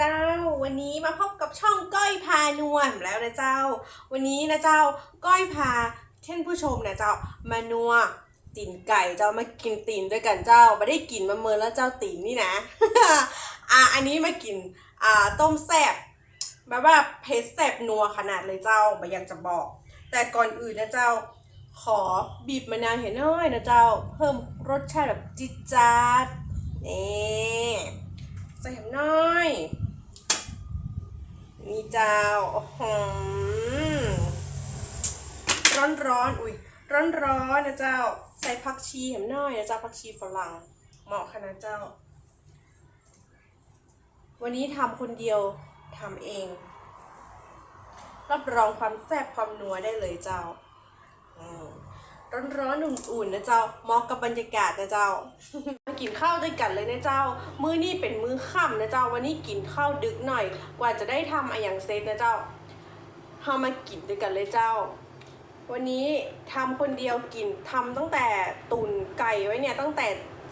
จ้า วันนี้มาพบกับช่องก้อยพานวมแล้วนะเจ้า วันนี้นะเจ้าก้อยพาท่านผู้ชมนะเจ้ามานัวตีนไก่เจ้ามากินตีนด้วยกันเจ้าไม่ได้กินมาเมินแล้วเจ้าตีนนี่นะอะอันนี้มากินอ่าต้มแซ่บแบบว่าเผ็ดแซ่บนัวขนาดเลยเจ้าไม่อยากจะบอก แต่ก่อนอื่นนะเจ้า ขอบีบมะนาวเห็นน้อยนะเจ้า เพิ่มรสชาติแบบจิดจัดนี่ใส่หนน้อย นี่เจ้าโอ้โหร้อนร้อนอุ้ยร้อนร้อนนะเจ้า ใส่ผักชีเห็นน้อยนะเจ้าผักชีฝรั่งเหมาะขนาดเจ้า วันนี้ทำคนเดียวทำเอง รับรองความแซ่บความนัวได้เลยเจ้าร้อน ร้อนๆอุ่นๆนะเจ้าเหมาะกับบรรยากาศนะเจ้ามากินข้าวด้วยกันเลยนะเจ้า มื้อนี้เป็นมื้อค่ำนะเจ้า วันนี้กินข้าวดึกหน่อย กว่าจะได้ทำอะอย่างเซตนะเจ้าเฮามากินด้วยกันเลยเจ้า วันนี้ทำคนเดียวกินทำตั้งแต่ตุนไก่ไว้เนี่ยตั้งแต่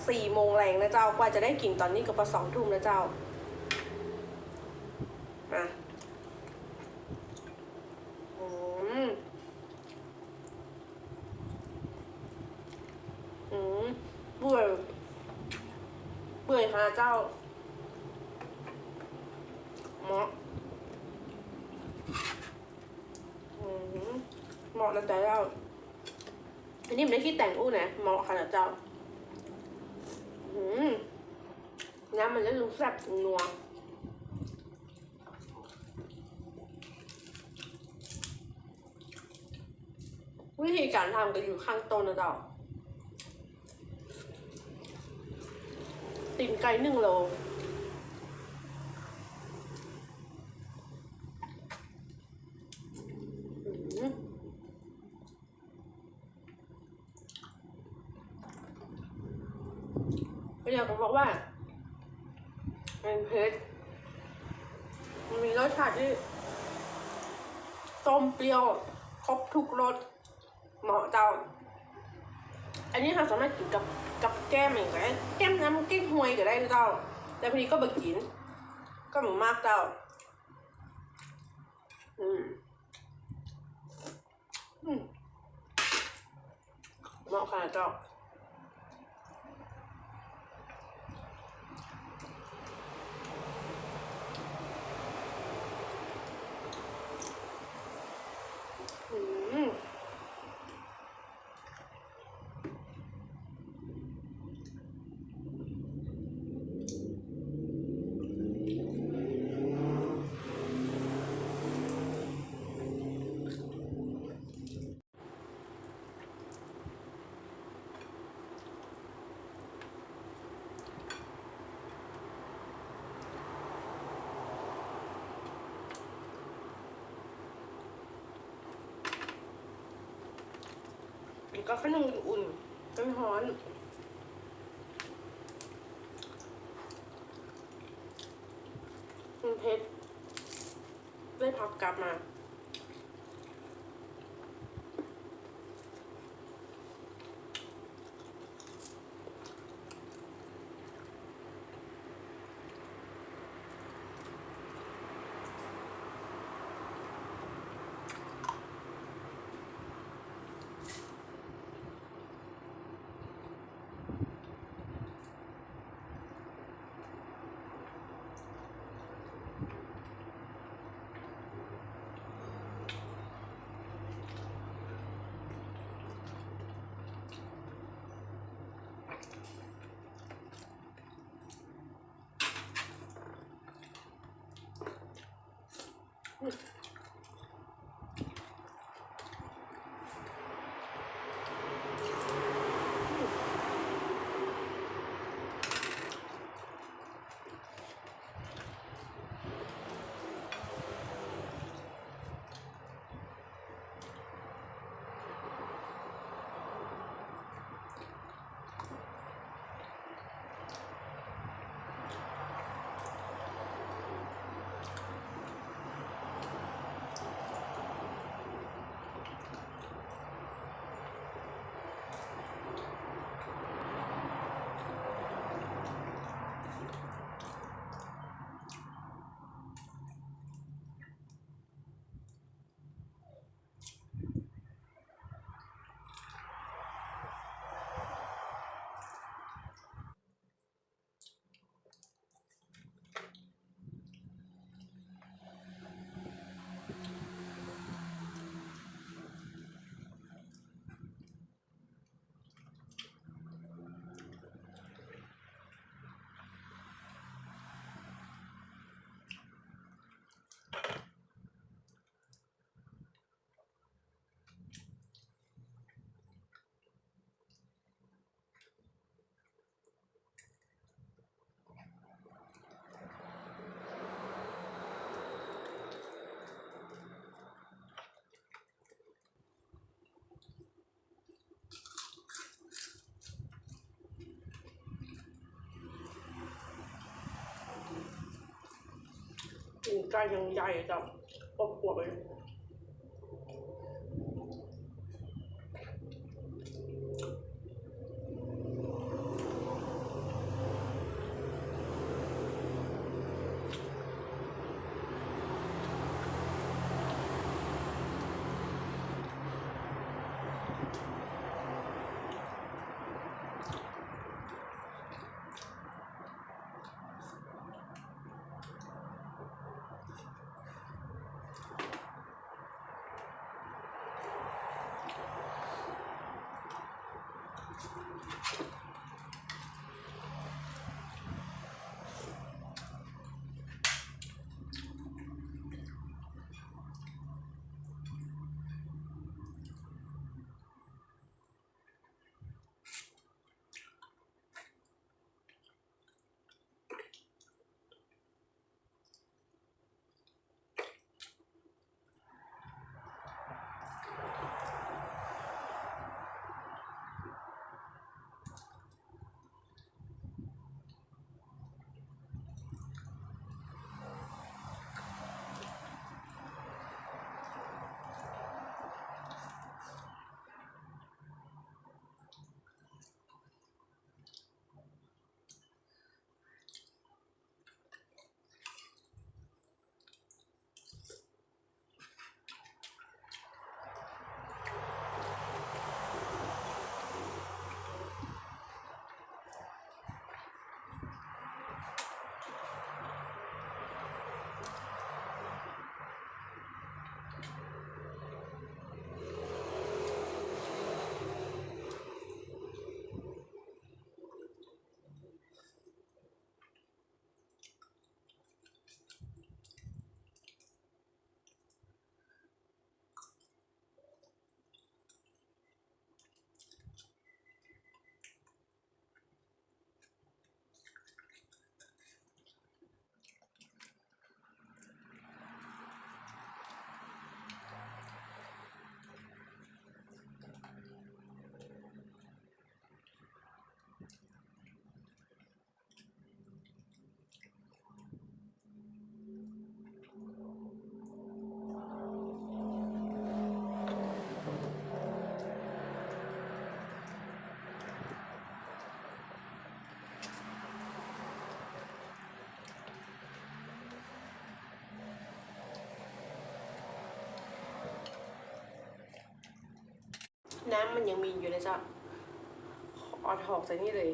สี่โมงแรงนะเจ้ากว่าจะได้กินตอนนี้ก็ประสองทุ่มนะเจ้าอะอืม อืมเปื่อย เจ้าเหมาะอืมเหมาะนะเจ้าอันนี้ไม่ได้คิดแต่งอู้นะเหมาะค่ะเจ้าอืมน้ำมันจะรู้แซ่บนัววิธีการทำก็อยู่ข้างต้นนะเจ้า ตีนไก่หนึ่งโลอืมอยากจะบอกว่าเป็นเพชรมันมีรสชาติที่ส้มเปรี้ยวครบทุกรส อันนี้ค่ะสามารถกินกับกับแก้มอย่างไรแก้มน้ำแก้มหวยก็ได้นะเจ้า แต่พอดีก็บกิน ก็หมูมากเจ้า อืมอืมเหมาะค่ะเจ้า อืม ก็ขนมอุ่นๆกันร้อนมันเผ็ดได้พักกลับมา ไก่ยังใหญ่จ้ะ น้ำมันยังมีอยู่เลยจ้ะออดหอกใส่นี่เลย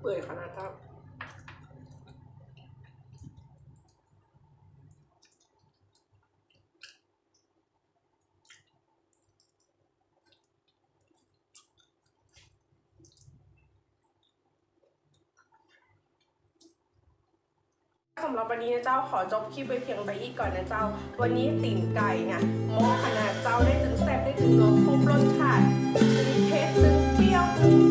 เปื่อยขนาดเจ้าสำหรับวันนี้นะเจ้าขอจบคลิปไปเพียงไปอีกก่อนนะเจ้า วันนี้ติ่นไก่เนี่ยหมอขนาดเจ้าได้ถึงแซ่บได้ถึงรสครบรสชาติถึงเผ็ดถึงเปรี้ยวถึง